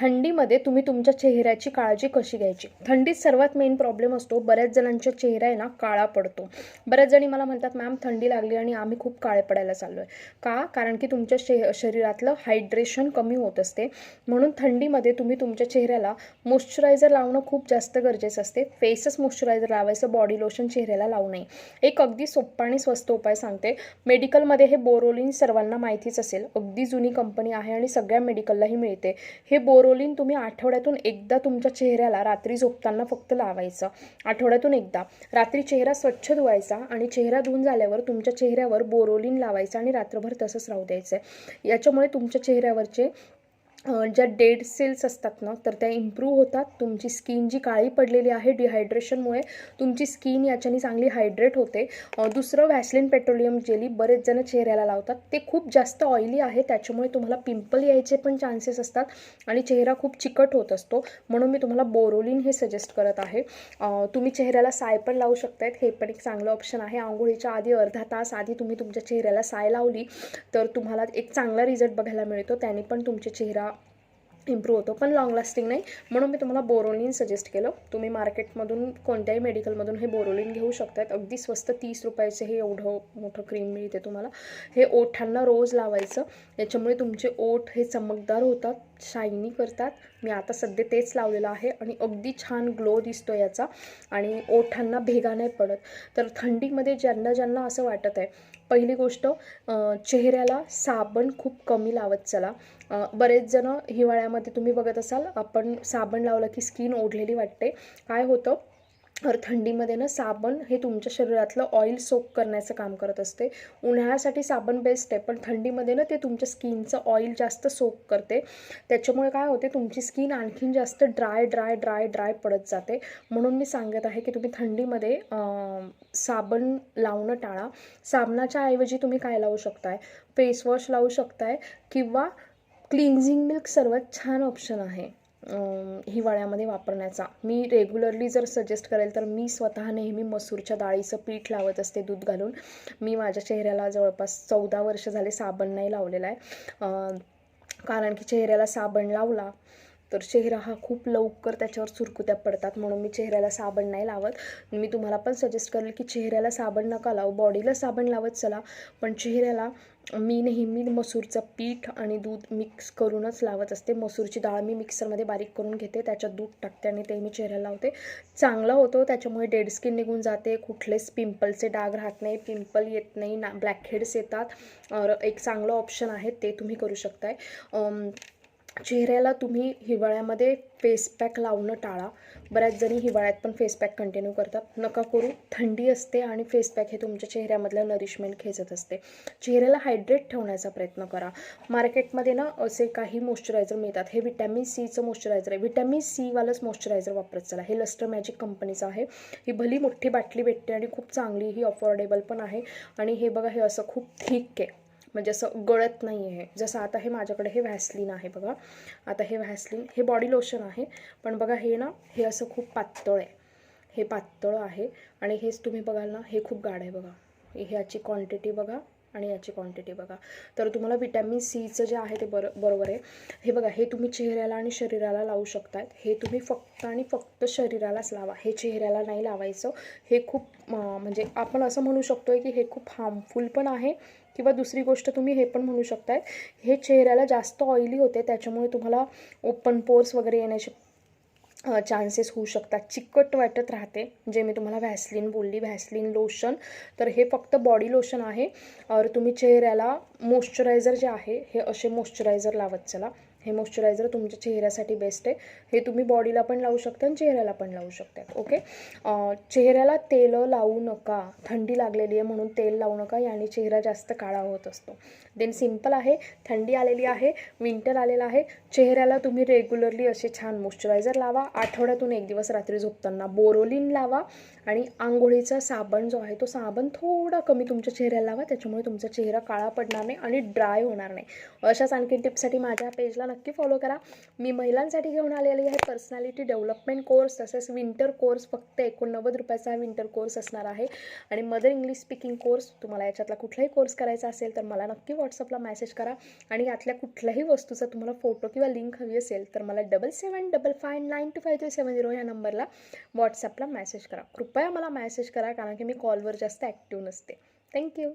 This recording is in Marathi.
थंडीमध्ये तुम्ही तुमच्या चेहऱ्याची काळजी कशी घ्यायची? थंडीत सर्वात मेन प्रॉब्लेम असतो बऱ्याच जणांच्या चेहरा आहे ना काळा पडतो. बऱ्याच जणी मला म्हणतात मॅम थंडी लागली आणि आम्ही खूप काळे पडायला चाललो आहे का? कारण की तुमच्या शे शरीरातलं हायड्रेशन कमी होत असते. म्हणून थंडीमध्ये तुम्ही तुमच्या चेहऱ्याला मॉइश्चरायझर लावणं खूप जास्त गरजेचं असते. फेसच मॉइश्चरायझर लावायचं बॉडी लोशन चेहऱ्याला लावू नये. एक अगदी सोप्पा आणि स्वस्त उपाय सांगते. मेडिकलमध्ये हे बोरोलिन सर्वांना माहितीच असेल. अगदी जुनी कंपनी आहे आणि सगळ्या मेडिकललाही मिळते. हे बोरोलिन तुम्ही आठवड्यातून एकदा तुमच्या चेहऱ्याला रात्री झोपताना फक्त लावायचं. आठवड्यातून एकदा. रात्री चेहरा स्वच्छ धुवायचा आणि चेहरा धुवून झाल्यावर तुमच्या चेहऱ्यावर बोरोलिन लावायचा आणि रात्रभर तसंच राहू द्यायचं. आहे याच्यामुळे तुमच्या चेहऱ्यावरचे ज्या डेड सेल्स असतात ना तर त्या इम्प्रूव्ह होतात. तुमची स्किन जी काळी पडलेली आहे डिहायड्रेशनमुळे तुमची स्किन याच्याने चांगली हायड्रेट होते. दुसरं व्हॅसलिन पेट्रोलियम जेली बरेच जण चेहऱ्याला लावतात. ते खूप जास्त ऑइली आहे त्याच्यामुळे तुम्हाला पिंपल यायचे पण चान्सेस असतात आणि चेहरा खूप चिकट होत असतो. म्हणून मी तुम्हाला बोरोलिन हे सजेस्ट करत आहे. तुम्ही चेहऱ्याला साय पण लावू शकतायत. हे पण एक चांगलं ऑप्शन आहे. आंघोळीच्या आधी अर्धा तास आधी तुम्ही तुमच्या चेहऱ्याला साय लावली तर तुम्हाला एक चांगला रिझल्ट बघायला मिळतो. त्याने पण तुमचे चेहरा इम्प्रूव्ह होतो पण लॉंग लास्टिंग नाही. म्हणून मी तुम्हाला बोरोलिन सजेस्ट केलं. तुम्ही मार्केटमधून कोणत्याही मेडिकलमधून हे बोरोलिन घेऊ शकतात अगदी स्वस्त तीस रुपयाचे हे एवढं मोठं क्रीम मिळते तुम्हाला. हे ओठांना रोज लावायचं. याच्यामुळे तुमचे ओठ हे चमकदार होतात शायनी करतात. मी आता सध्या तेच लावलेलं आहे आणि अगदी छान ग्लो दिसतो याचा. आणि ओठांना भेगा नाही पडत. तर थंडीमध्ये ज्यांना ज्यांना असं वाटत आहे पहिली गोष्ट चेहऱ्याला साबण खूप कमी लावत चला. बरेच जण हिवाळ्यामध्ये तुम्ही बघत असाल आपण साबण लावलं की स्किन ओढलेली वाटते. काय होतं? तर थंडीमध्ये ना साबण हे तुमच्या शरीरातलं ऑइल सोक करण्याचं काम करत असते. उन्हाळ्यासाठी साबण बेस्ट आहे पण थंडीमध्ये ना ते तुमच्या स्किनचं ऑइल जास्त सोक करते. त्याच्यामुळे काय होते? तुमची स्किन आणखीन जास्त ड्राय ड्राय ड्राय ड्राय पडत जाते. म्हणून मी सांगत आहे की तुम्ही थंडीमध्ये साबण लावणं टाळा. साबणाच्या ऐवजी तुम्ही काय लावू शकताय? फेसवॉश लावू शकताय किंवा क्लिन्झिंग मिल्क सर्वात छान ऑप्शन आहे. हिवाळ्यामध्ये वापरण्याचा. मी रेग्युलरली जर सजेस्ट करेल तर मी स्वतः नेहमी मसूरच्या डाळीचं पीठ लावत असते दूध घालून. मी माझ्या चेहऱ्याला जवळपास चौदा वर्ष झाले साबण नाही लावलेला आहे. कारण की चेहऱ्याला साबण लावला तर चेहरा हा खूप लवकर त्याच्यावर सुरकुत्या पडतात म्हणून मी चेहऱ्याला साबण नाही लावत. मी तुम्हाला पण सजेस्ट करेल की चेहऱ्याला साबण नका लावू. बॉडीला साबण लावत चला पण चेहऱ्याला मी नेहमी मसूरचं पीठ आणि दूध मिक्स करूनच लावत असते. मसूरची डाळ मी मिक्सरमध्ये बारीक करून घेते त्याच्यात दूध टाकते आणि ते मी चेहऱ्याला लावते. चांगला होतो त्याच्यामुळे डेड स्किन निघून जाते. कुठलेच पिंपलचे डाग राहत नाही पिंपल येत नाही ना ब्लॅकहेड्स येतात. एक चांगलं ऑप्शन आहे ते तुम्ही करू शकताय. चेहऱ्याला तुम्ही हिवाळ्यामध्ये फेस पॅक लावणं टाळा. बऱ्याच जणी हिवाळ्यात पण फेस पॅक कंटिन्यू करतात. नका करू. थंडी असते आणि फेस पॅक हे तुमच्या चेहऱ्यामधलं नरिशमेंट खेचत असते. चेहऱ्याला हायड्रेट ठेवण्याचा प्रयत्न करा. मार्केटमध्ये ना असे काही मॉइश्चरायझर मिळतात. हे विटॅमिन सीचं मॉइश्चरायझर आहे. विटॅमिन सीवालंच मॉइश्चरायझर वापरत चला. हे लस्टर मॅजिक कंपनीचं आहे. ही भली मोठी बाटली भेटते आणि खूप चांगली ही अफोर्डेबल पण आहे. आणि हे बघा हे असं खूप थिक आहे. म्हणजे असं गळत नाही आहे. जसं आता हे माझ्याकडे हे व्हॅसलिन आहे बघा. आता हे व्हॅसलिन हे बॉडी लोशन आहे. पण बघा हे ना हे असं खूप पातळ आहे. हे पातळ आहे. आणि हेच तुम्ही बघाल ना हे खूप गाढ आहे बघा. ह्याची क्वांटिटी बघा. आणि याची क्वांटिटी बघा. तर तुम्हाला विटॅमिन सीचं जे आहे ते बरं बरोबर आहे. हे बघा हे तुम्ही चेहऱ्याला आणि शरीराला लावू शकतात. हे तुम्ही फक्त आणि फक्त शरीरालाच लावा. हे चेहऱ्याला नाही लावायचं. हे खूप म्हणजे आपण असं म्हणू शकतो की हे खूप हार्मफुल पण आहे किंवा दुसरी गोष्ट तुम्ही हे पण म्हणू शकताय. हे चेहऱ्याला जास्त ऑइली होते त्याच्यामुळे तुम्हाला ओपन पोर्स वगैरे येण्याची चान्सेस होऊ शकतात. चिकट वाटत राहते. जे मी तुम्हाला व्हॅसलिन बोलली व्हॅसलिन लोशन तर हे फक्त बॉडी लोशन आहे. और तुम्ही चेहऱ्याला मॉइश्चरायझर जे आहे हे असे मॉइश्चरायझर लावत चला. हे मॉइश्चरायझर तुमच्या चेहऱ्यासाठी बेस्ट आहे. हे तुम्ही बॉडीला पण लावू शकता आणि चेहऱ्याला पण लावू शकता. ओके चेहऱ्याला तेल लावू नका. थंडी लागलेली आहे म्हणून तेल लावू नका. याने चेहरा जास्त काळा होत असतो. देन सिंपल आहे. थंडी आलेली आहे. विंटर आलेलं आहे. चेहऱ्याला तुम्ही रेग्युलरली असे छान मॉइश्चरायझर लावा. आठवड्यातून एक दिवस रात्री झोपताना बोरोलिन लावा आणि आंघोळीचा साबण जो आहे तो साबण थोडा कमी तुमच्या चेहऱ्याला लावा. त्याच्यामुळे तुमचा चेहरा काळा पडणार नाही आणि ड्राय होणार नाही. अशाच आणखी टिप्ससाठी माझ्या पेजला नक्की फॉलो करा. मी महिलांसाठी घेऊन आलेली आहे पर्सनॅलिटी डेव्हलपमेंट कोर्स तसेच विंटर कोर्स फक्त एकोणनव्वद रुपयाचा हा विंटर कोर्स असणार आहे. आणि मदर इंग्लिश स्पीकिंग कोर्स तुम्हाला याच्यातला कुठलाही कोर्स करायचा असेल तर मला नक्की व्हॉट्सअपला मेसेज करा. आणि यातल्या कुठल्याही वस्तूचा तुम्हाला फोटो किंवा लिंक हवी असेल तर मला double seven double five nine two five three seven zero ह्या नंबरला व्हॉट्सअपला मेसेज करा. कृपया मला मेसेज करा कारण की मी कॉलवर जास्त ॲक्टिव्ह नसते. थँक्यू